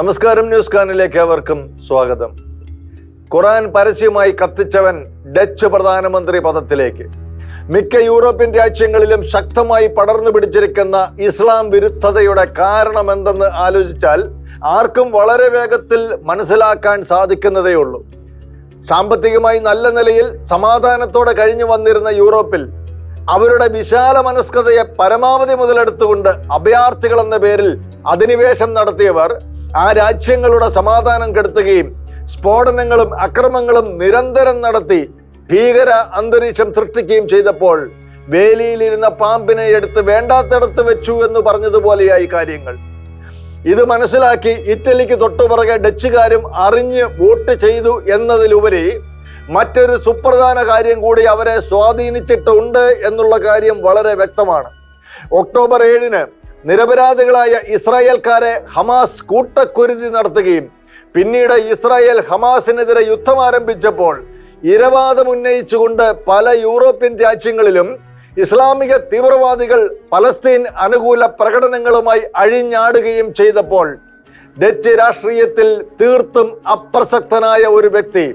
നമസ്കാരം ന്യൂസ് കാനിലേക്ക് അവർക്കും സ്വാഗതം. ഖുറാൻ പരസ്യമായി കത്തിച്ചവൻ ഡച്ച് പ്രധാനമന്ത്രി പദത്തിലേക്ക്. മിക്ക യൂറോപ്യൻ രാജ്യങ്ങളിലും ശക്തമായി പടർന്നു പിടിച്ചിരിക്കുന്ന ഇസ്ലാം വിരുദ്ധതയുടെ കാരണമെന്തെന്ന് ആലോചിച്ചാൽ ആർക്കും വളരെ വേഗത്തിൽ മനസ്സിലാക്കാൻ സാധിക്കുന്നതേ ഉള്ളൂ. സാമ്പത്തികമായി നല്ല നിലയിൽ സമാധാനത്തോടെ കഴിഞ്ഞു വന്നിരുന്ന യൂറോപ്പിൽ അവരുടെ വിശാല മനസ്കതയെ പരമാവധി മുതലെടുത്തുകൊണ്ട് അഭയാർത്ഥികൾ എന്ന പേരിൽ അധിനിവേശം നടത്തിയവർ ആ രാജ്യങ്ങളുടെ സമാധാനം കെടുത്തുകയും സ്ഫോടനങ്ങളും അക്രമങ്ങളും നിരന്തരം നടത്തി ഭീകര അന്തരീക്ഷം സൃഷ്ടിക്കുകയും ചെയ്തപ്പോൾ വേലിയിലിരുന്ന പാമ്പിനെ എടുത്ത് വേണ്ടാത്തടത്ത് വെച്ചു എന്ന് പറഞ്ഞതുപോലെയായി കാര്യങ്ങൾ. ഇത് മനസ്സിലാക്കി ഇറ്റലിക്ക് തൊട്ടുപുറകെ ഡച്ചുകാരും അറിഞ്ഞ് വോട്ട് ചെയ്തു എന്നതിലുപരി മറ്റൊരു സുപ്രധാന കാര്യം കൂടി അവരെ സ്വാധീനിച്ചിട്ടുണ്ട് എന്നുള്ള കാര്യം വളരെ വ്യക്തമാണ്. ഒക്ടോബർ ഏഴിന് നിരപരാധികളായ ഇസ്രായേൽക്കാരെ ഹമാസ് കൂട്ടക്കുരുതി നടത്തുകയും പിന്നീട് ഇസ്രായേൽ ഹമാസിനെതിരെ യുദ്ധം ആരംഭിച്ചപ്പോൾ ഇരവാദം ഉന്നയിച്ചുകൊണ്ട് പല യൂറോപ്യൻ രാജ്യങ്ങളിലും ഇസ്ലാമിക തീവ്രവാദികൾ പലസ്തീൻ അനുകൂല പ്രകടനങ്ങളുമായി അഴിഞ്ഞാടുകയും ചെയ്തപ്പോൾ ഡച്ച് രാഷ്ട്രീയത്തിൽ തീർത്തും അപ്രസക്തനായ ഒരു വ്യക്തി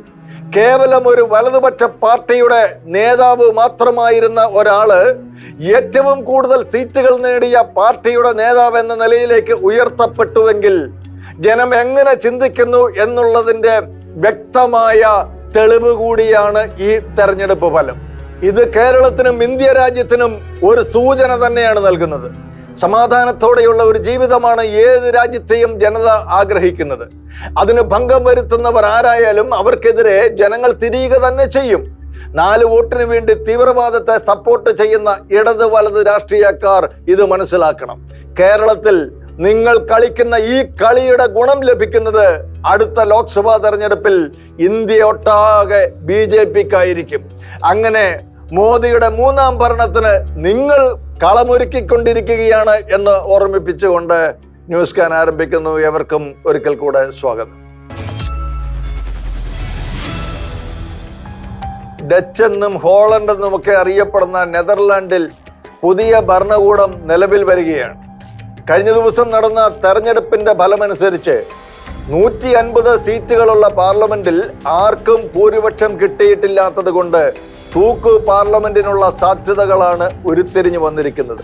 കേവലം ഒരു വലതുപക്ഷ പാർട്ടിയുടെ നേതാവ് മാത്രമായിരുന്ന ഒരാൾ ഏറ്റവും കൂടുതൽ സീറ്റുകൾ നേടിയ പാർട്ടിയുടെ നേതാവ് എന്ന നിലയിലേക്ക് ഉയർത്തപ്പെട്ടുവെങ്കിൽ ജനം എങ്ങനെ ചിന്തിക്കുന്നു എന്നുള്ളതിന്റെ വ്യക്തമായ തെളിവ് കൂടിയാണ് ഈ തെരഞ്ഞെടുപ്പ് ഫലം. ഇത് കേരളത്തിനും ഇന്ത്യ രാജ്യത്തിനും ഒരു സൂചന തന്നെയാണ് നൽകുന്നത്. സമാധാനത്തോടെയുള്ള ഒരു ജീവിതമാണ് ഏത് രാജ്യത്തെയും ജനത ആഗ്രഹിക്കുന്നത്. അതിന് ഭംഗം വരുത്തുന്നവർ ആരായാലും അവർക്കെതിരെ ജനങ്ങൾ തിരിയുക തന്നെ ചെയ്യും. നാല് വോട്ടിന് വേണ്ടി തീവ്രവാദത്തെ സപ്പോർട്ട് ചെയ്യുന്ന ഇടത് വലത് രാഷ്ട്രീയക്കാർ ഇത് മനസ്സിലാക്കണം. കേരളത്തിൽ നിങ്ങൾ കളിക്കുന്ന ഈ കളിയുടെ ഗുണം ലഭിക്കുന്നത് അടുത്ത ലോക്സഭാ തെരഞ്ഞെടുപ്പിൽ ഇന്ത്യ ഒട്ടാകെ ബി ജെ പിക്കായിരിക്കും. അങ്ങനെ മോദിയുടെ മൂന്നാം ഭരണത്തിന് നിങ്ങൾ കളമൊരുക്കിക്കൊണ്ടിരിക്കുകയാണ് എന്ന് ഓർമ്മിപ്പിച്ചുകൊണ്ട് ന്യൂസ് കാൻ ആരംഭിക്കുന്നു. എവർക്കും ഒരിക്കൽ കൂടെ സ്വാഗതം. ഡച്ച് എന്നും ഹോളണ്ട് എന്നും ഒക്കെ അറിയപ്പെടുന്ന നെതർലാൻഡിൽ പുതിയ ഭരണകൂടം നിലവിൽ വരികയാണ്. കഴിഞ്ഞ ദിവസം നടന്ന തെരഞ്ഞെടുപ്പിന്റെ ഫലമനുസരിച്ച് നൂറ്റി അൻപത് സീറ്റുകളുള്ള പാർലമെന്റിൽ ആർക്കും ഭൂരിപക്ഷം കിട്ടിയിട്ടില്ലാത്തത് കൊണ്ട് തൂക്ക് പാർലമെന്റിനുള്ള സാധ്യതകളാണ് ഉരുത്തിരിഞ്ഞു വന്നിരിക്കുന്നത്.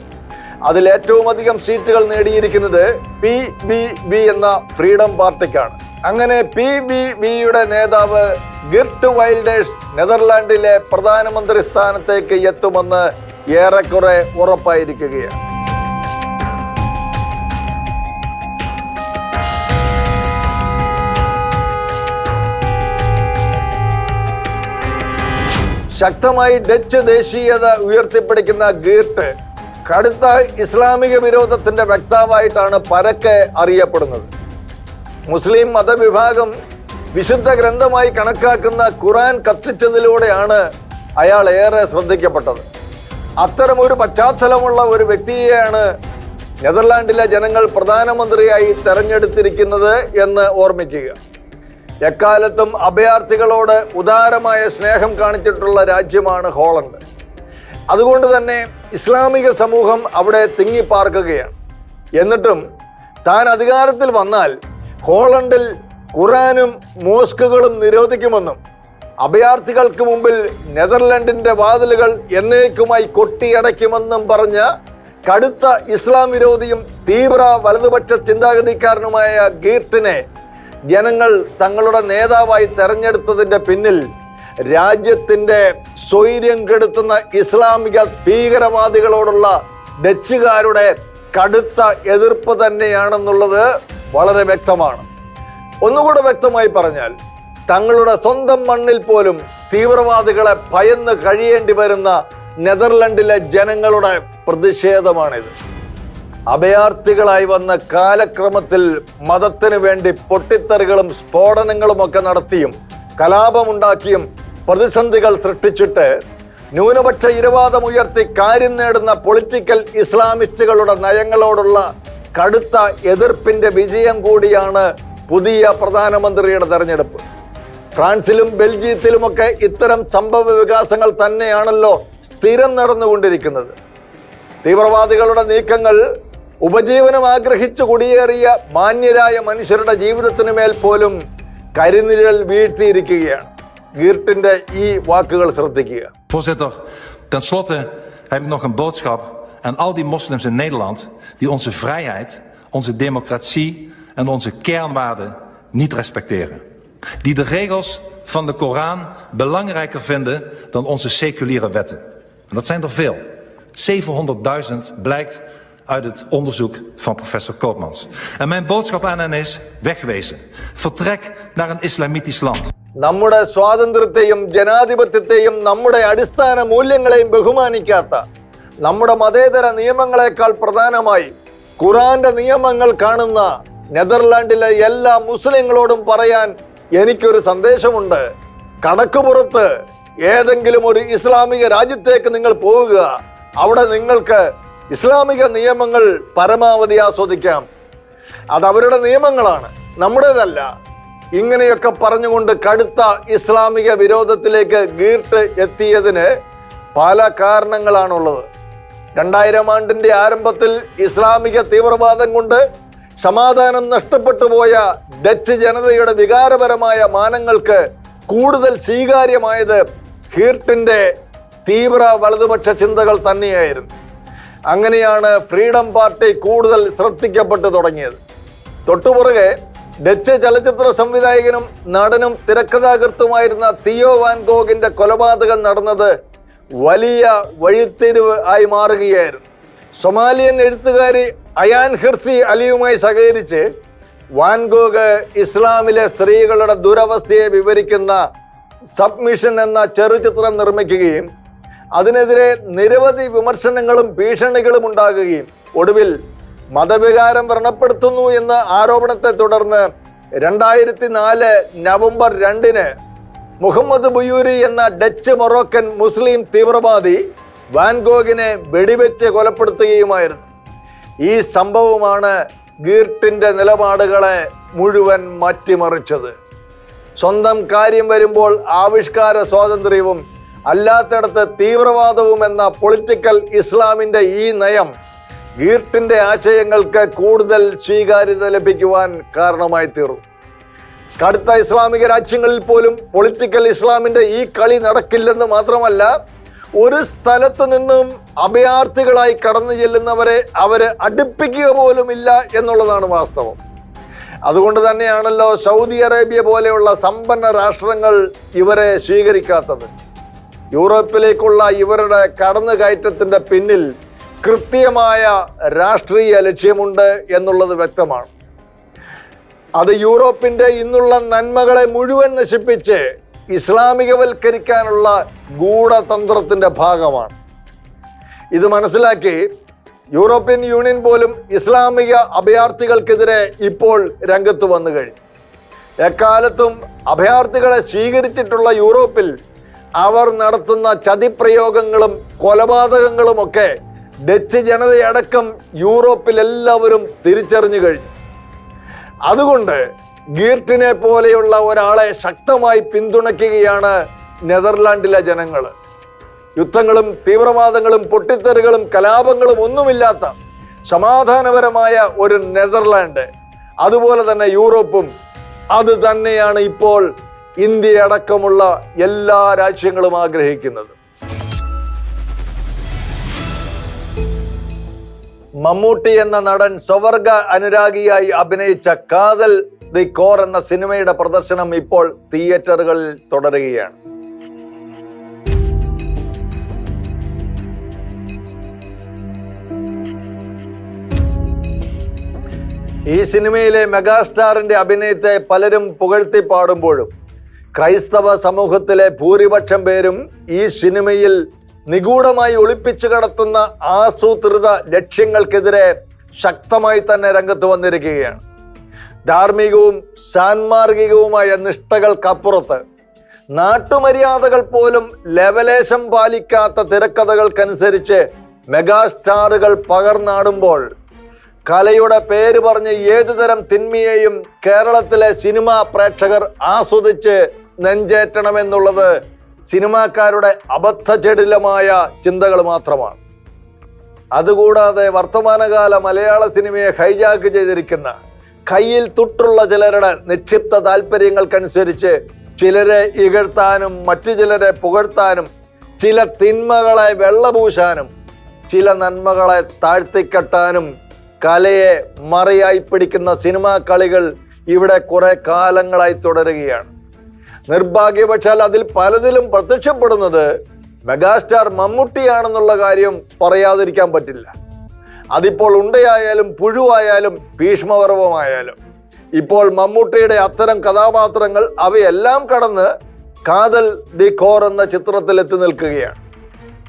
അതിൽ ഏറ്റവും അധികം സീറ്റുകൾ നേടിയിരിക്കുന്നത് പി ബി ബി എന്ന ഫ്രീഡം പാർട്ടിക്കാണ്. അങ്ങനെ പി ബി ബിയുടെ നേതാവ് ഗിർട്ട് വൈൽഡേഴ്സ് നെതർലാൻഡിലെ പ്രധാനമന്ത്രി സ്ഥാനത്തേക്ക് എത്തുമെന്ന് ഏറെക്കുറെ ഉറപ്പായിരിക്കുകയാണ്. ശക്തമായി ഡച്ച് ദേശീയത ഉയർത്തിപ്പിടിക്കുന്ന ഗീർട്ട് കടുത്ത ഇസ്ലാമിക വിരോധത്തിന്റെ വക്താവായിട്ടാണ് പരക്കെ അറിയപ്പെടുന്നത്. മുസ്ലിം മതവിഭാഗം വിശുദ്ധ ഗ്രന്ഥമായി കണക്കാക്കുന്ന ഖുറാൻ കത്തിച്ചതിലൂടെയാണ് അയാൾ ഏറെ ശ്രദ്ധിക്കപ്പെട്ടത്. അത്തരമൊരു പശ്ചാത്തലമുള്ള ഒരു വ്യക്തിയെയാണ് നെതർലാൻഡിലെ ജനങ്ങൾ പ്രധാനമന്ത്രിയായി തെരഞ്ഞെടുത്തിരിക്കുന്നത് എന്ന് ഓർമ്മിക്കുക. എക്കാലത്തും അഭയാർത്ഥികളോട് ഉദാരമായ സ്നേഹം കാണിച്ചിട്ടുള്ള രാജ്യമാണ് ഹോളണ്ട്. അതുകൊണ്ട് തന്നെ ഇസ്ലാമിക സമൂഹം അവിടെ തിങ്ങിപ്പാർക്കുകയാണ്. എന്നിട്ടും താൻ അധികാരത്തിൽ വന്നാൽ ഹോളണ്ടിൽ ഖുറാനും മോസ്കുകളും നിരോധിക്കുമെന്നും അഭയാർത്ഥികൾക്ക് മുമ്പിൽ നെതർലൻഡിന്റെ വാതിലുകൾ എന്നേക്കുമായി കൊട്ടിയടയ്ക്കുമെന്നും പറഞ്ഞ കടുത്ത ഇസ്ലാം വിരോധിയും തീവ്ര വലതുപക്ഷ ചിന്താഗതിക്കാരനുമായ ഗീർട്ടിനെ ജനങ്ങൾ തങ്ങളുടെ നേതാവായി തെരഞ്ഞെടുത്തതിന്റെ പിന്നിൽ രാജ്യത്തിന്റെ സ്വൈര്യം കെടുത്തുന്ന ഇസ്ലാമിക ഭീകരവാദികളോടുള്ള ഡച്ചുകാരുടെ കടുത്ത എതിർപ്പ് തന്നെയാണെന്നുള്ളത് വളരെ വ്യക്തമാണ്. ഒന്നുകൂടെ വ്യക്തമായി പറഞ്ഞാൽ തങ്ങളുടെ സ്വന്തം മണ്ണിൽ പോലും തീവ്രവാദികളെ ഭയന്ന് കഴിയേണ്ടി വരുന്ന നെതർലൻഡിലെ ജനങ്ങളുടെ പ്രതിഷേധമാണിത്. അഭയാർത്ഥികളായി വന്ന കാലക്രമത്തിൽ മതത്തിന് വേണ്ടി പൊട്ടിത്തെറികളും സ്ഫോടനങ്ങളും ഒക്കെ നടത്തിയും കലാപമുണ്ടാക്കിയും പ്രതിസന്ധികൾ സൃഷ്ടിച്ചിട്ട് ന്യൂനപക്ഷ ഇരവാദം ഉയർത്തി കാര്യം നേടുന്ന പൊളിറ്റിക്കൽ ഇസ്ലാമിസ്റ്റുകളുടെ നയങ്ങളോടുള്ള കടുത്ത എതിർപ്പിന്റെ വിജയം കൂടിയാണ് പുതിയ പ്രധാനമന്ത്രിയുടെ തെരഞ്ഞെടുപ്പ്. ഫ്രാൻസിലും ബെൽജിയത്തിലുമൊക്കെ ഇത്തരം സംഭവ വികാസങ്ങൾ തന്നെയാണല്ലോ സ്ഥിരം നടന്നുകൊണ്ടിരിക്കുന്നത്. തീവ്രവാദികളുടെ നീക്കങ്ങൾ ഉപജീവനം ആഗ്രഹിച്ചു കുടിയേറിയ മാന്യരായ മനുഷ്യരുടെ ജീവിതത്തിന് മേൽ പോലും കരിനിഴൽ വീഴ്ത്തിയിരിക്കുകയാണ് ഗീർട്ടിന്റെ ഈ വാക്കുകൾ ശ്രദ്ധിക്കുക Voorzitter, tenslotte heb ik nog een boodschap aan al die moslims in Nederland die onze vrijheid, onze democratie en onze kernwaarden niet respecteren. Die de regels van de Koran belangrijker vinden dan onze seculiere wetten. En dat zijn er veel. 700.000 blijkt uit het onderzoek van professor Koopmans. En mijn boodschap aan hen is wegwezen. Vertrek naar een islamitisch land. നമ്മുടെ സ്വാതന്ത്ര്യത്തെയും ജനാധിപത്യത്തെയും നമ്മുടെ അടിസ്ഥാന മൂല്യങ്ങളെയും ബഹുമാനിക്കാത്ത നമ്മുടെ മതേതര നിയമങ്ങളെക്കാൾ പ്രധാനമായി ഖുറാന്റെ നിയമങ്ങൾ കാണുന്ന നെതർലാൻഡിലെ എല്ലാ മുസ്ലിങ്ങളോടും പറയാൻ എനിക്കൊരു സന്ദേശമുണ്ട് കടക്കുപുറത്ത് ഏതെങ്കിലും ഒരു ഇസ്ലാമിക രാജ്യത്തേക്ക് നിങ്ങൾ പോവുക അവിടെ നിങ്ങൾക്ക് ഇസ്ലാമിക നിയമങ്ങൾ പരമാവധി ആസ്വദിക്കാം. അത് അവരുടെ നിയമങ്ങളാണ്. നമ്മുടേതല്ല. ഇങ്ങനെയൊക്കെ പറഞ്ഞുകൊണ്ട് കടുത്ത ഇസ്ലാമിക വിരോധത്തിലേക്ക് ഗീർട്ട് എത്തിയതിന് പല കാരണങ്ങളാണുള്ളത്. രണ്ടായിരം ആണ്ടിന്റെ ആരംഭത്തിൽ ഇസ്ലാമിക തീവ്രവാദം കൊണ്ട് സമാധാനം നഷ്ടപ്പെട്ടു പോയ ഡച്ച് ജനതയുടെ വികാരപരമായ മാനങ്ങൾക്ക് കൂടുതൽ സ്വീകാര്യമായത് ഹീർട്ടിന്റെ തീവ്ര വലതുപക്ഷ ചിന്തകൾ തന്നെയായിരുന്നു. അങ്ങനെയാണ് ഫ്രീഡം പാർട്ടി കൂടുതൽ ശ്രദ്ധിക്കപ്പെട്ടു തുടങ്ങിയത്. തൊട്ടുപുറകെ ഡച്ച് ചലച്ചിത്ര സംവിധായകനും നടനും തിരക്കഥാകൃത്തുമായിരുന്ന തിയോ വാൻ ഗോഗിന്റെ കൊലപാതകം നടന്നത് വലിയ വഴിത്തിരിവ് ആയി മാറുകയായിരുന്നു. സൊമാലിയൻ എഴുത്തുകാരി അയാൻ ഹിർസി അലിയുമായി സഹകരിച്ച് വാൻഗോഗ് ഇസ്ലാമിലെ സ്ത്രീകളുടെ ദുരവസ്ഥയെ വിവരിക്കുന്ന സബ്മിഷൻ എന്ന ചെറുചിത്രം നിർമ്മിക്കുകയും അതിനെതിരെ നിരവധി വിമർശനങ്ങളും ഭീഷണികളും ഉണ്ടാകുകയും ഒടുവിൽ മതവികാരം വ്രണപ്പെടുത്തുന്നു എന്ന ആരോപണത്തെ തുടർന്ന് രണ്ടായിരത്തി നാല് നവംബർ രണ്ടിന് മുഹമ്മദ് ബുയൂരി എന്ന ഡച്ച് മൊറോക്കൻ മുസ്ലിം തീവ്രവാദി വാൻഗോഗിനെ വെടിവെച്ച് കൊലപ്പെടുത്തുകയുമായിരുന്നു. ഈ സംഭവമാണ് ഗീർട്ടിന്റെ നിലപാടുകളെ മുഴുവൻ മാറ്റിമറിച്ചത്. സ്വന്തം കാര്യം വരുമ്പോൾ ആവിഷ്കാര സ്വാതന്ത്ര്യവും അല്ലാത്തിടത്ത് തീവ്രവാദവും എന്ന പൊളിറ്റിക്കൽ ഇസ്ലാമിന്റെ ഈ നയം ഗീർട്ടിന്റെ ആശയങ്ങൾക്ക് കൂടുതൽ സ്വീകാര്യത ലഭിക്കുവാൻ കാരണമായി തീർന്നു. കടുത്ത ഇസ്ലാമിക രാജ്യങ്ങളിൽ പോലും പൊളിറ്റിക്കൽ ഇസ്ലാമിന്റെ ഈ കളി നടക്കില്ലെന്ന് മാത്രമല്ല ഒരു സ്ഥലത്ത് നിന്നും അഭയാർത്ഥികളായി കടന്നു ചെല്ലുന്നവരെ അവരെ അടുപ്പിക്കുക പോലും ഇല്ല എന്നുള്ളതാണ് വാസ്തവം. അതുകൊണ്ട് തന്നെയാണല്ലോ സൗദി അറേബ്യ പോലെയുള്ള സമ്പന്ന രാഷ്ട്രങ്ങൾ ഇവരെ സ്വീകരിക്കാത്തത്. യൂറോപ്പിലേക്കുള്ള ഇവരുടെ കടന്നുകയറ്റത്തിന്റെ പിന്നിൽ കൃത്യമായ രാഷ്ട്രീയ ലക്ഷ്യമുണ്ട് എന്നുള്ളത് വ്യക്തമാണ്. അത് യൂറോപ്പിന്റെ ഇന്നുള്ള നന്മകളെ മുഴുവൻ നശിപ്പിച്ച് ഇസ്ലാമികവൽക്കരിക്കാനുള്ള ഗൂഢതന്ത്രത്തിന്റെ ഭാഗമാണ്. ഇത് മനസ്സിലാക്കി യൂറോപ്യൻ യൂണിയൻ പോലും ഇസ്ലാമിക അഭയാർത്ഥികൾക്കെതിരെ ഇപ്പോൾ രംഗത്ത് വന്നു കഴിഞ്ഞു. എക്കാലത്തും അഭയാർത്ഥികളെ സ്വീകരിച്ചിട്ടുള്ള യൂറോപ്പിൽ അവർ നടത്തുന്ന ചതിപ്രയോഗങ്ങളും കൊലപാതകങ്ങളുമൊക്കെ ഡച്ച് ജനതയടക്കം യൂറോപ്പിൽ എല്ലാവരും തിരിച്ചറിഞ്ഞു കഴിഞ്ഞു. അതുകൊണ്ട് ഗീർട്ടിനെ പോലെയുള്ള ഒരാളെ ശക്തമായി പിന്തുണയ്ക്കുകയാണ് നെതർലാൻഡിലെ ജനങ്ങൾ യുദ്ധങ്ങളും തീവ്രവാദങ്ങളും പൊട്ടിത്തെറികളും കലാപങ്ങളും ഒന്നുമില്ലാത്ത സമാധാനപരമായ ഒരു നെതർലാൻഡ്. അതുപോലെ തന്നെ യൂറോപ്പും അത് തന്നെയാണ് ഇപ്പോൾ ഇന്ത്യ അടക്കമുള്ള എല്ലാ രാജ്യങ്ങളും ആഗ്രഹിക്കുന്നത്. മമ്മൂട്ടി എന്ന നടൻ സ്വവർഗ അനുരാഗിയായി അഭിനയിച്ച കാതൽ ദി കോർ എന്ന സിനിമയുടെ പ്രദർശനം ഇപ്പോൾ തിയേറ്ററുകളിൽ തുടരുകയാണ്. ഈ സിനിമയിലെ മെഗാസ്റ്റാറിന്റെ അഭിനയത്തെ പലരും പുകഴ്ത്തി പാടുമ്പോഴും ക്രൈസ്തവ സമൂഹത്തിലെ ഭൂരിപക്ഷം പേരും ഈ സിനിമയിൽ നിഗൂഢമായി ഒളിപ്പിച്ചു കടത്തുന്ന ആസൂത്രിത ലക്ഷ്യങ്ങൾക്കെതിരെ ശക്തമായി തന്നെ രംഗത്ത് വന്നിരിക്കുകയാണ്. ധാർമ്മികവും സാൻമാർഗികവുമായ നിഷ്ഠകൾക്കപ്പുറത്ത് നാട്ടുമര്യാദകൾ പോലും ലവലേശം പാലിക്കാത്ത തിരക്കഥകൾക്കനുസരിച്ച് മെഗാസ്റ്റാറുകൾ പകർന്നാടുമ്പോൾ കലയുടെ പേര് പറഞ്ഞ് ഏതുതരം തിന്മയെയും കേരളത്തിലെ സിനിമാ പ്രേക്ഷകർ ആസ്വദിച്ച് നെഞ്ചേറ്റണമെന്നുള്ളത് സിനിമാക്കാരുടെ അബദ്ധജടിലമായ ചിന്തകൾ മാത്രമാണ്. അതുകൂടാതെ വർത്തമാനകാല മലയാള സിനിമയെ ഹൈജാക്ക് ചെയ്തിരിക്കുന്ന കയ്യിൽ തുട്ടുള്ള ചിലരുടെ നിക്ഷിപ്ത താല്പര്യങ്ങൾക്കനുസരിച്ച് ചിലരെ ഇകഴ്ത്താനും മറ്റു ചിലരെ പുകഴ്ത്താനും ചില തിന്മകളെ വെള്ളപൂശാനും ചില നന്മകളെ താഴ്ത്തിക്കെട്ടാനും കലയെ മറയായി പിടിക്കുന്ന സിനിമാ കളികൾ ഇവിടെ കുറെ കാലങ്ങളായി തുടരുകയാണ്. നിർഭാഗ്യവശാൽ അതിൽ പലതിലും പ്രത്യക്ഷപ്പെടുന്നത് മെഗാസ്റ്റാർ മമ്മൂട്ടിയാണെന്നുള്ള കാര്യം പറയാതിരിക്കാൻ പറ്റില്ല. അതിപ്പോൾ ഉണ്ടയായാലും പുഴുവായാലും ഭീഷ്മപർവമായാലും. ഇപ്പോൾ മമ്മൂട്ടിയുടെ അത്തരം കഥാപാത്രങ്ങൾ അവയെല്ലാം കടന്ന് കാതൽ ദി കോർ എന്ന ചിത്രത്തിൽ എത്തി നിൽക്കുകയാണ്.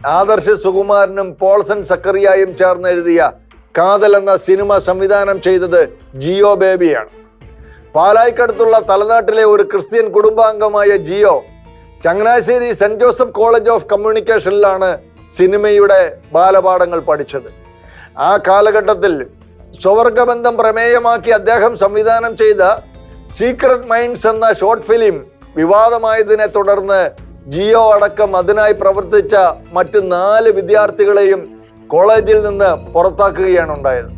ആദർശ് സുകുമാരനും പോൾസൺ സക്കറിയായും ചേർന്ന് എഴുതിയ കാതൽ എന്ന സിനിമ സംവിധാനം ചെയ്തത് ജിയോ ബേബിയാണ്. പാലായ്ക്കടുത്തുള്ള തലനാട്ടിലെ ഒരു Christian കുടുംബാംഗമായ Jio Changanassery saint Joseph college of കമ്മ്യൂണിക്കേഷനിലാണ് സിനിമയുടെ ബാലപാഠങ്ങൾ പഠിച്ചത്. ആ കാലഘട്ടത്തിൽ സ്വവർഗബന്ധം പ്രമേയമാക്കി അദ്ദേഹം സംവിധാനം ചെയ്ത സീക്രട്ട് മൈൻഡ്സ് എന്ന ഷോർട്ട് ഫിലിം വിവാദമായതിനെ തുടർന്ന് ജിയോ അടക്കം അതിനായി പ്രവർത്തിച്ച മറ്റ് നാല് വിദ്യാർത്ഥികളെയും കോളേജിൽ നിന്ന് പുറത്താക്കുകയാണ് ഉണ്ടായത്.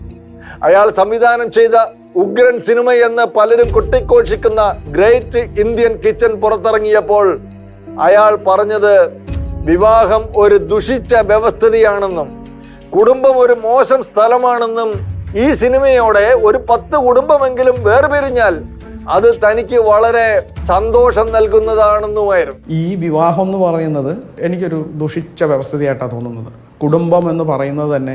അയാൾ സംവിധാനം ചെയ്ത ഉഗ്രൻ സിനിമ എന്ന് പലരും കൊട്ടിക്കോഷിക്കുന്ന ഗ്രേറ്റ് ഇന്ത്യൻ കിച്ചൺ പുറത്തിറങ്ങിയപ്പോൾ അയാൾ പറഞ്ഞത് വിവാഹം ഒരു ദുഷിച്ച വ്യവസ്ഥിതിയാണെന്നും കുടുംബം ഒരു മോശം സ്ഥലമാണെന്നും ഈ സിനിമയോടെ ഒരു പത്ത് കുടുംബമെങ്കിലും വേർപിരിഞ്ഞാൽ അത് തനിക്ക് വളരെ സന്തോഷം നൽകുന്നതാണെന്നുമായിരുന്നു. ഈ വിവാഹം എന്ന് പറയുന്നത് എനിക്കൊരു ദുഷിച്ച വ്യവസ്ഥയായിട്ടാണ് തോന്നുന്നത്. കുടുംബം എന്ന് പറയുന്നത് തന്നെ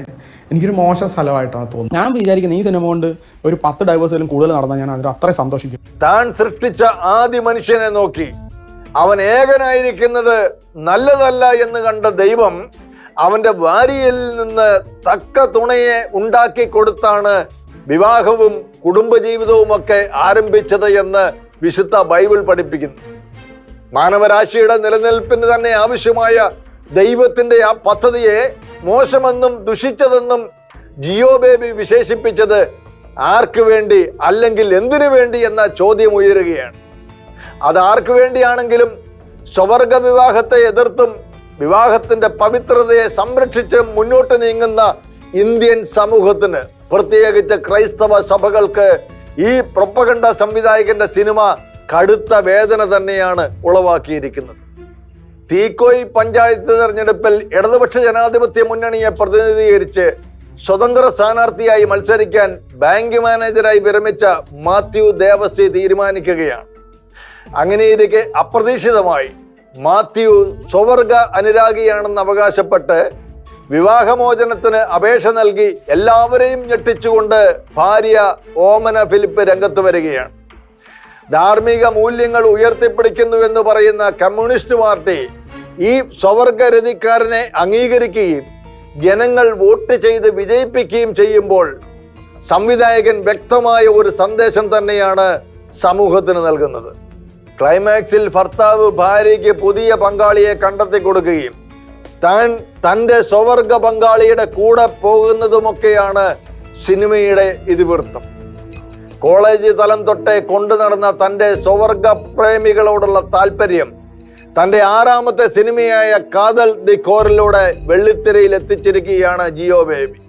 എനിക്കൊരു മോശം സ്ഥലമായിട്ടാണ് തോന്നുന്നത്. ഞാൻ വിചാരിക്കുന്നത് ഈ സിനിമ കൊണ്ട് ഒരു പത്ത് ഡൈവേഴ്സിലും കൂടുതൽ നടന്നാൽ ഞാൻ അതിൽ അത്രയും സന്തോഷിക്കും. താൻ സൃഷ്ടിച്ച ആദ്യ മനുഷ്യനെ നോക്കി. അവൻ ഏകനായിരിക്കുന്നത് നല്ലതല്ല എന്ന് കണ്ട ദൈവം അവന്റെ ഭാര്യയിൽ നിന്ന് തക്ക തുണയെ ഉണ്ടാക്കി കൊടുത്താണ് വിവാഹവും കുടുംബജീവിതവും ഒക്കെ ആരംഭിച്ചത് എന്ന് വിശുദ്ധ ബൈബിൾ പഠിപ്പിക്കുന്നു. മാനവരാശിയുടെ നിലനിൽപ്പിന് തന്നെ ആവശ്യമായ ദൈവത്തിന്റെ ആ പദ്ധതിയെ മോശമെന്നും ദുഷിച്ചതെന്നും ജിയോ ബേബി വിശേഷിപ്പിച്ചത് ആർക്ക് വേണ്ടി അല്ലെങ്കിൽ എന്തിനു വേണ്ടി എന്ന ചോദ്യം ഉയരുകയാണ്. അത് ആർക്ക് വേണ്ടിയാണെങ്കിലും സ്വവർഗ വിവാഹത്തെ എതിർത്തും വിവാഹത്തിന്റെ പവിത്രതയെ സംരക്ഷിച്ച് മുന്നോട്ട് നീങ്ങുന്ന ഇന്ത്യൻ സമൂഹത്തിന് പ്രത്യേകിച്ച് ക്രൈസ്തവ സഭകൾക്ക് ഈ പ്രൊപ്പകണ്ട സംവിധായകന്റെ സിനിമ കടുത്ത വേദന തന്നെയാണ് ഉളവാക്കിയിരിക്കുന്നത്. തീക്കോയി പഞ്ചായത്ത് തെരഞ്ഞെടുപ്പിൽ ഇടതുപക്ഷ ജനാധിപത്യ മുന്നണിയെ പ്രതിനിധീകരിച്ച് സ്വതന്ത്ര സ്ഥാനാർത്ഥിയായി മത്സരിക്കാൻ ബാങ്ക് മാനേജരായി വിരമിച്ച മാത്യു ദേവസ്വി തീരുമാനിക്കുകയാണ്. അങ്ങനെയിരിക്കെ അപ്രതീക്ഷിതമായി മാത്യു സ്വവർഗ അനുരാഗിയാണെന്ന് അവകാശപ്പെട്ട് വിവാഹമോചനത്തിന് അപേക്ഷ നൽകി എല്ലാവരെയും ഞെട്ടിച്ചുകൊണ്ട് ഭാര്യ ഓമന ഫിലിപ്പ് രംഗത്ത് വരികയാണ്. ധാർമ്മിക മൂല്യങ്ങൾ ഉയർത്തിപ്പിടിക്കുന്നു എന്ന് പറയുന്ന കമ്മ്യൂണിസ്റ്റ് പാർട്ടി ഈ സ്വവർഗരതിക്കാരനെ അംഗീകരിക്കുകയും ജനങ്ങൾ വോട്ട് ചെയ്ത് വിജയിപ്പിക്കുകയും ചെയ്യുമ്പോൾ സംവിധായകൻ വ്യക്തമായ ഒരു സന്ദേശം തന്നെയാണ് സമൂഹത്തിന് നൽകുന്നത്. ക്ലൈമാക്സിൽ ഭർത്താവ് ഭാര്യയ്ക്ക് പുതിയ പങ്കാളിയെ കണ്ടെത്തി കൊടുക്കുകയും താൻ തന്റെ സ്വവർഗ പങ്കാളിയുടെ കൂടെ പോകുന്നതുമൊക്കെയാണ് സിനിമയുടെ ഇതിവൃത്തം. കോളേജ് തലം തൊട്ടേ കൊണ്ടു നടന്ന തന്റെ സ്വവർഗ പ്രേമികളോടുള്ള താല്പര്യം തന്റെ ആറാമത്തെ സിനിമയായ കാതൽ ദി കോറിലൂടെ വെള്ളിത്തിരയിൽ എത്തിച്ചിരിക്കുകയാണ് ജിയോ ബേബി.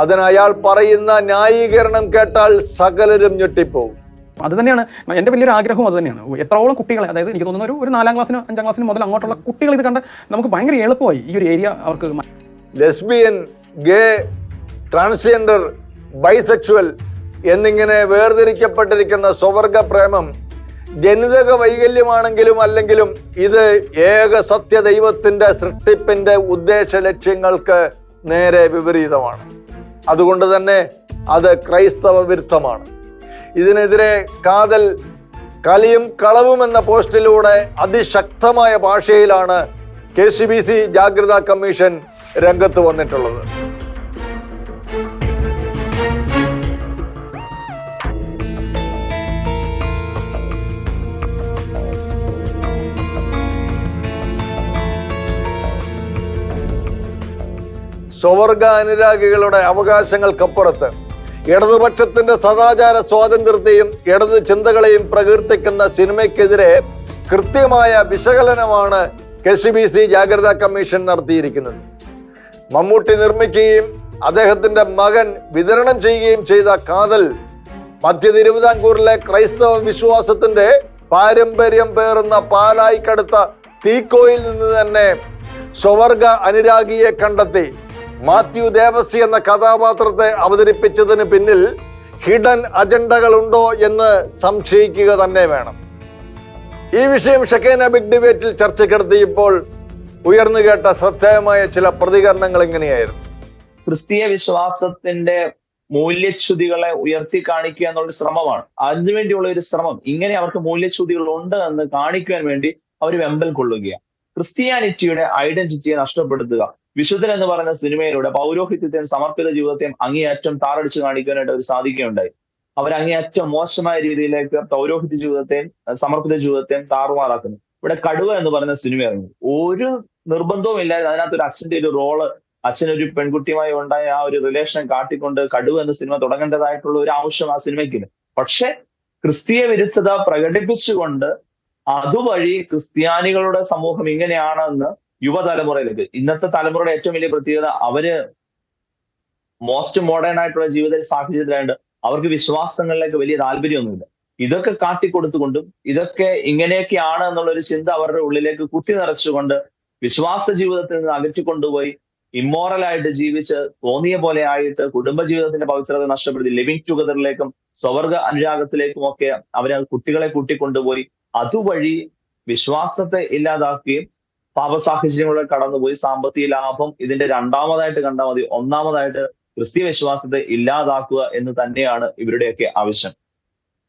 അതിന് അയാൾ പറയുന്ന ന്യായീകരണം കേട്ടാൽ സകലരും ഞെട്ടിപ്പോവും. അത് തന്നെയാണ്. എന്റെ വലിയൊരു ആഗ്രഹവും അത് തന്നെയാണ്. എത്രോളം കുട്ടികളെ അതായത് എനിക്ക് തോന്നുന്ന ഒരു ഒരു നാലാം ക്ലാസ്സിന് അഞ്ചാം ക്ലാസ്സിന് മുതൽ അങ്ങോട്ടുള്ള കുട്ടികൾ ഇത് കണ്ട് നമുക്ക് ഭയങ്കര എളുപ്പമായി ഈ ഒരു ഏരിയ അവർക്ക് ലെസ്ബിയൻ ഗേ ട്രാൻസ്ജെൻഡർ ബൈസെക്ഷുവൽ എന്നിങ്ങനെ വേർതിരിക്കപ്പെട്ടിരിക്കുന്ന സ്വവർഗ പ്രേമം ജനിതക വൈകല്യമാണെങ്കിലും അല്ലെങ്കിലും ഇത് ഏക സത്യ ദൈവത്തിന്റെ സൃഷ്ടിപ്പിന്റെ ഉദ്ദേശ ലക്ഷ്യങ്ങൾക്ക് നേരെ വിപരീതമാണ്. അതുകൊണ്ട് തന്നെ അത് ക്രൈസ്തവ വിരുദ്ധമാണ്. ഇതിനെതിരെ കാതൽ കലിയും കളവും എന്ന പോസ്റ്റിലൂടെ അതിശക്തമായ ഭാഷയിലാണ് കെ സി ബി സി ജാഗ്രതാ കമ്മീഷൻ രംഗത്ത് വന്നിട്ടുള്ളത്. സ്വവർഗ അനുരാഗികളുടെ അവകാശങ്ങൾക്കപ്പുറത്ത് ഇടതുപക്ഷത്തിന്റെ സദാചാര സ്വാതന്ത്ര്യത്തെയും ഇടത് ചിന്തകളെയും പ്രകീർത്തിക്കുന്ന സിനിമയ്ക്കെതിരെ കൃത്യമായ വിശകലനമാണ് കെ സി ബി സി ജാഗ്രതാ കമ്മീഷൻ നടത്തിയിരിക്കുന്നത്. മമ്മൂട്ടി നിർമ്മിക്കുകയും അദ്ദേഹത്തിന്റെ മകൻ വിതരണം ചെയ്യുകയും ചെയ്ത കാതൽ മധ്യ തിരുവിതാംകൂറിലെ ക്രൈസ്തവ വിശ്വാസത്തിന്റെ പാരമ്പര്യം പേറുന്ന പാലായിക്കടുത്ത തീക്കോയിൽ നിന്ന് തന്നെ സ്വവർഗ അനുരാഗിയെ കണ്ടെത്തി. മാത്യു ദേവസി എന്ന കഥാപാത്രത്തെ അവതരിപ്പിച്ചതിന് പിന്നിൽ ഹിഡൻ അജണ്ടകളുണ്ടോ എന്ന് സംശയിക്കുക തന്നെ വേണം. ഈ വിഷയം ഷക്കേന ബിഗ് ഡിബേറ്റിൽ ചർച്ചയ്ക്കെടുത്തിയപ്പോൾ ഉയർന്നു കേട്ട ശ്രദ്ധേയമായ ചില പ്രതികരണങ്ങൾ എങ്ങനെയായിരുന്നു ക്രിസ്തീയ വിശ്വാസത്തിന്റെ മൂല്യച്യുതികളെ ഉയർത്തി കാണിക്കുക എന്നുള്ള ശ്രമമാണ്. അതിനുവേണ്ടിയുള്ള ഒരു ശ്രമം. ഇങ്ങനെ അവർക്ക് മൂല്യച്യുതികൾ ഉണ്ട് എന്ന് കാണിക്കാൻ വേണ്ടി അവർ വെമ്പൽ കൊള്ളുകയാണ്. ക്രിസ്ത്യാനിറ്റിയുടെ ഐഡന്റിറ്റിയെ നഷ്ടപ്പെടുത്തുക. വിശുദ്ധൻ എന്ന് പറയുന്ന സിനിമയിലൂടെ പൗരോഹിത്യത്തെയും സമർപ്പിത ജീവിതത്തെയും അങ്ങേയറ്റം താറടിച്ചു കാണിക്കാനായിട്ട് അവർ സാധിക്കുകയുണ്ടായി. അവർ അങ്ങേയറ്റം മോശമായ രീതിയിലേക്ക് പൗരോഹിത്യ ജീവിതത്തെയും സമർപ്പിത ജീവിതത്തെയും താറുമാറാക്കുന്നു. ഇവിടെ കടുവ എന്ന് പറയുന്ന സിനിമ ഇറങ്ങി ഒരു നിർബന്ധവും ഇല്ലാതെ അതിനകത്ത് ഒരു അച്ഛന്റെ ഒരു റോൾ അച്ഛനൊരു പെൺകുട്ടിയുമായി ഉണ്ടായ ആ ഒരു റിലേഷൻ കാട്ടിക്കൊണ്ട് കടുവ എന്ന സിനിമ തുടങ്ങേണ്ടതായിട്ടുള്ള ഒരു ആവശ്യം ആ സിനിമയ്ക്കില്ല. പക്ഷെ ക്രിസ്തീയ വിരുദ്ധത പ്രകടിപ്പിച്ചുകൊണ്ട് അതുവഴി ക്രിസ്ത്യാനികളുടെ സമൂഹം ഇങ്ങനെയാണെന്ന് യുവതലമുറയിലേക്ക്. ഇന്നത്തെ തലമുറയുടെ ഏറ്റവും വലിയ പ്രത്യേകത അവർ മോസ്റ്റ് മോഡേൺ ആയിട്ടുള്ള ജീവിത സാഹചര്യത്തിലായിട്ട് അവർക്ക് വിശ്വാസങ്ങളിലേക്ക് വലിയ താല്പര്യമൊന്നുമില്ല. ഇതൊക്കെ കാട്ടിക്കൊടുത്തുകൊണ്ടും ഇതൊക്കെ ഇങ്ങനെയൊക്കെയാണ് എന്നുള്ള ഒരു ചിന്ത അവരുടെ ഉള്ളിലേക്ക് കുത്തി നിറച്ചുകൊണ്ട് വിശ്വാസ ജീവിതത്തിൽ നിന്ന് അകറ്റിക്കൊണ്ടുപോയി ഇമ്മോറൽ ആയിട്ട് ജീവിച്ച് തോന്നിയ പോലെ ആയിട്ട് കുടുംബ ജീവിതത്തിന്റെ പവിത്രത നഷ്ടപ്പെടുത്തി ലിവിങ് ടുഗദറിലേക്കും സ്വവർഗ അനുരാഗത്തിലേക്കും ഒക്കെ അവരെ കുട്ടികളെ കൂട്ടിക്കൊണ്ടുപോയി. അതുവഴി വിശ്വാസത്തെ ഇല്ലാതാക്കുകയും പാപസാഹചര്യങ്ങളെ കടന്നുപോയി. സാമ്പത്തിക ലാഭം ഇതിന്റെ രണ്ടാമതായിട്ട് കണ്ടാൽ മതി. ഒന്നാമതായിട്ട് ക്രിസ്തീയ വിശ്വാസത്തെ ഇല്ലാതാക്കുക എന്ന് തന്നെയാണ് ഇവരുടെയൊക്കെ ആവശ്യം.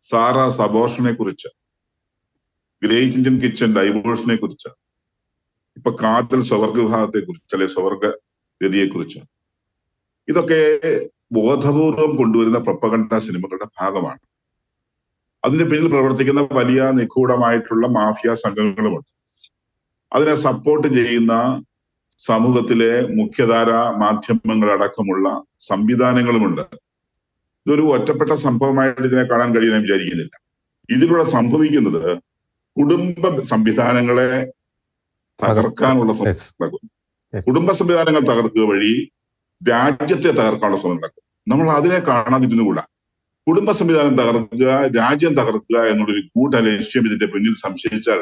സാറ സബോഷനെ കുറിച്ച് ഗ്രേറ്റ് ഇന്ത്യൻ കിച്ചൻ ഡൈവോഴ്സിനെ കുറിച്ച് ഇപ്പൊ കാതൽ സ്വർഗ വിഭാഗത്തെ കുറിച്ച് അല്ലെ സ്വർഗ ഗതിയെ കുറിച്ച്. ഇതൊക്കെ ബോധപൂർവം കൊണ്ടുവരുന്ന പ്രപ്പകണ്ഠ സിനിമകളുടെ ഭാഗമാണ്. അതിന്റെ പിന്നിൽ പ്രവർത്തിക്കുന്ന വലിയ നിഗൂഢമായിട്ടുള്ള മാഫിയ സംഘങ്ങളുമുണ്ട്. അതിനെ സപ്പോർട്ട് ചെയ്യുന്ന സമൂഹത്തിലെ മുഖ്യധാര മാധ്യമങ്ങളടക്കമുള്ള സംവിധാനങ്ങളുമുണ്ട്. ഇതൊരു ഒറ്റപ്പെട്ട സംഭവമായിട്ട് ഇതിനെ കാണാൻ കഴിയുന്ന വിചാരിക്കുന്നില്ല. ഇതിലൂടെ സംഭവിക്കുന്നത് കുടുംബ സംവിധാനങ്ങളെ തകർക്കാനുള്ള ശ്രമം നടക്കും. കുടുംബ സംവിധാനങ്ങൾ തകർക്കുക വഴി രാജ്യത്തെ തകർക്കാനുള്ള ശ്രമം നടക്കും. നമ്മൾ അതിനെ കാണാതിരുന്നുകൂടാ കുടുംബ സംവിധാനം തകർക്കുക രാജ്യം തകർക്കുക എന്നുള്ളൊരു കൂട്ട ലക്ഷ്യം ഇതിന്റെ പിന്നിൽ സംശയിച്ചാൽ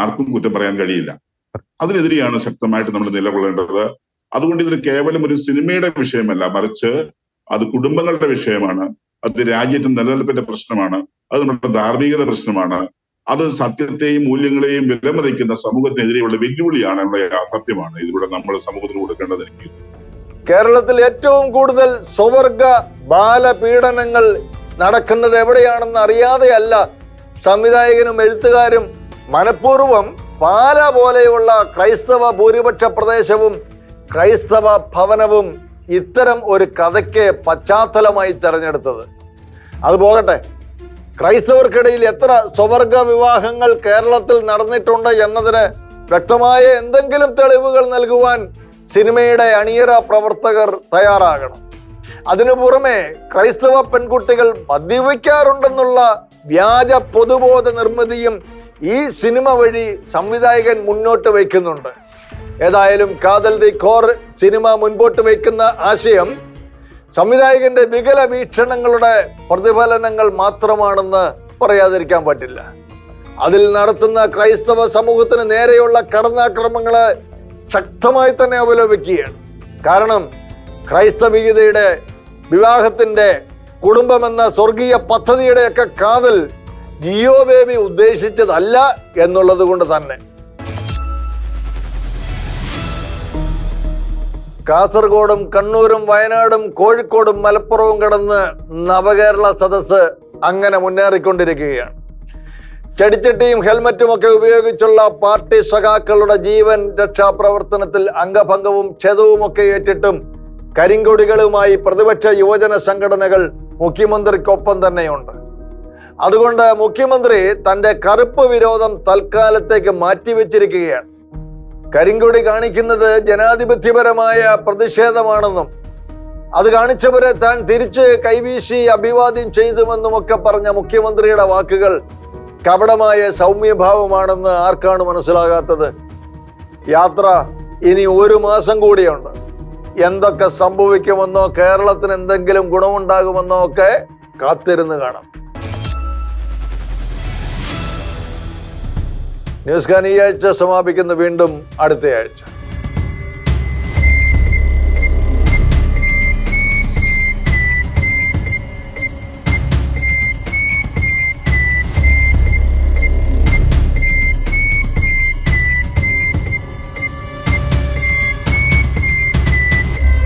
ആർക്കും കുറ്റം പറയാൻ കഴിയില്ല. അതിനെതിരെയാണ് ശക്തമായിട്ട് നമ്മൾ നിലകൊള്ളേണ്ടത്. അതുകൊണ്ട് ഇതിന് കേവലം ഒരു സിനിമയുടെ വിഷയമല്ല മറിച്ച് അത് കുടുംബങ്ങളുടെ വിഷയമാണ് അത് രാജ്യത്തിന്റെ നിലനിൽപ്പിന്റെ പ്രശ്നമാണ് അത് നമ്മുടെ ധാർമ്മികത പ്രശ്നമാണ്. അത് സത്യത്തെയും മൂല്യങ്ങളെയും വിലമതിക്കുന്ന സമൂഹത്തിനെതിരെയുള്ള വെല്ലുവിളിയാണ് എന്ന യാഥാർത്ഥ്യമാണ് ഇതിലൂടെ നമ്മൾ സമൂഹത്തിന് കൊടുക്കേണ്ടത് എനിക്ക്. കേരളത്തിൽ ഏറ്റവും കൂടുതൽ സ്വവർഗ ബാലപീഡനങ്ങൾ നടക്കുന്നത് എവിടെയാണെന്ന് അറിയാതെയല്ല സംവിധായകനും എഴുത്തുകാരും മനഃപൂർവം പാല പോലെയുള്ള ക്രൈസ്തവ ഭൂരിപക്ഷ പ്രദേശവും ക്രൈസ്തവ ഭവനവും ഇത്തരം ഒരു കഥയ്ക്ക് പശ്ചാത്തലമായി തിരഞ്ഞെടുത്തത്. അത് പോകട്ടെ. ക്രൈസ്തവർക്കിടയിൽ എത്ര സ്വവർഗ വിവാഹങ്ങൾ കേരളത്തിൽ നടന്നിട്ടുണ്ട് എന്നതിന് വ്യക്തമായ എന്തെങ്കിലും തെളിവുകൾ നൽകുവാൻ സിനിമയുടെ അണിയറ പ്രവർത്തകർ തയ്യാറാകണം. അതിനു പുറമെ ക്രൈസ്തവ പെൺകുട്ടികൾ മദ്യപിക്കാറുണ്ടെന്നുള്ള വ്യാജ പൊതുബോധ നിർമ്മിതിയും ഈ സിനിമ വഴി സംവിധായകൻ മുന്നോട്ട് വയ്ക്കുന്നുണ്ട്. ഏതായാലും കാതൽ ദി കോർ സിനിമ മുൻപോട്ട് വയ്ക്കുന്ന ആശയം സംവിധായകന്റെ വികല വീക്ഷണങ്ങളുടെ പ്രതിഫലനങ്ങൾ മാത്രമാണെന്ന് പറയാതിരിക്കാൻ പറ്റില്ല. അതിൽ നടത്തുന്ന ക്രൈസ്തവ സമൂഹത്തിന് നേരെയുള്ള കടന്നാക്രമങ്ങളെ ശക്തമായി തന്നെ അവലോപിക്കുകയാണ് കാരണം ക്രൈസ്തവീയതയുടെ വിവാഹത്തിന്റെ കുടുംബമെന്ന സ്വർഗീയ പദ്ധതിയുടെയൊക്കെ കാതൽ ജിയോ ബേബി ഉദ്ദേശിച്ചതല്ല എന്നുള്ളത് കൊണ്ട് തന്നെ. കാസർഗോഡും കണ്ണൂരും വയനാടും കോഴിക്കോടും മലപ്പുറവും കടന്ന് നവകേരള സദസ്സ് അങ്ങനെ മുന്നേറിക്കൊണ്ടിരിക്കുകയാണ്. ചെടിച്ചട്ടിയും ഹെൽമറ്റും ഒക്കെ ഉപയോഗിച്ചുള്ള പാർട്ടി സഖാക്കളുടെ ജീവൻ രക്ഷാപ്രവർത്തനത്തിൽ അംഗഭംഗവും ക്ഷതവും ഒക്കെ ഏറ്റിട്ടും കരിങ്കൊടികളുമായി പ്രതിപക്ഷ യുവജന സംഘടനകൾ മുഖ്യമന്ത്രിക്കൊപ്പം തന്നെയുണ്ട്. അതുകൊണ്ട് മുഖ്യമന്ത്രി തന്റെ കറുപ്പ് വിരോധം തൽക്കാലത്തേക്ക് മാറ്റിവെച്ചിരിക്കുകയാണ്. കരിങ്കൊടി കാണിക്കുന്നത് ജനാധിപത്യപരമായ പ്രതിഷേധമാണെന്നും അത് കാണിച്ചവരെ താൻ തിരിച്ച് കൈവീശി അഭിവാദ്യം ചെയ്തുമെന്നുമൊക്കെ പറഞ്ഞ മുഖ്യമന്ത്രിയുടെ വാക്കുകൾ കപടമായ സൗമ്യഭാവമാണെന്ന് ആർക്കാണ് മനസ്സിലാകാത്തത്? യാത്ര ഇനി ഒരു മാസം കൂടിയുണ്ട്. എന്തൊക്കെ സംഭവിക്കുമെന്നോ കേരളത്തിന് എന്തെങ്കിലും ഗുണമുണ്ടാകുമെന്നോ ഒക്കെ കാത്തിരുന്ന് കാണാം. ന്യൂസ് ഖാൻ ഈ ആഴ്ച സമാപിക്കുന്നു. വീണ്ടും അടുത്ത ആഴ്ച.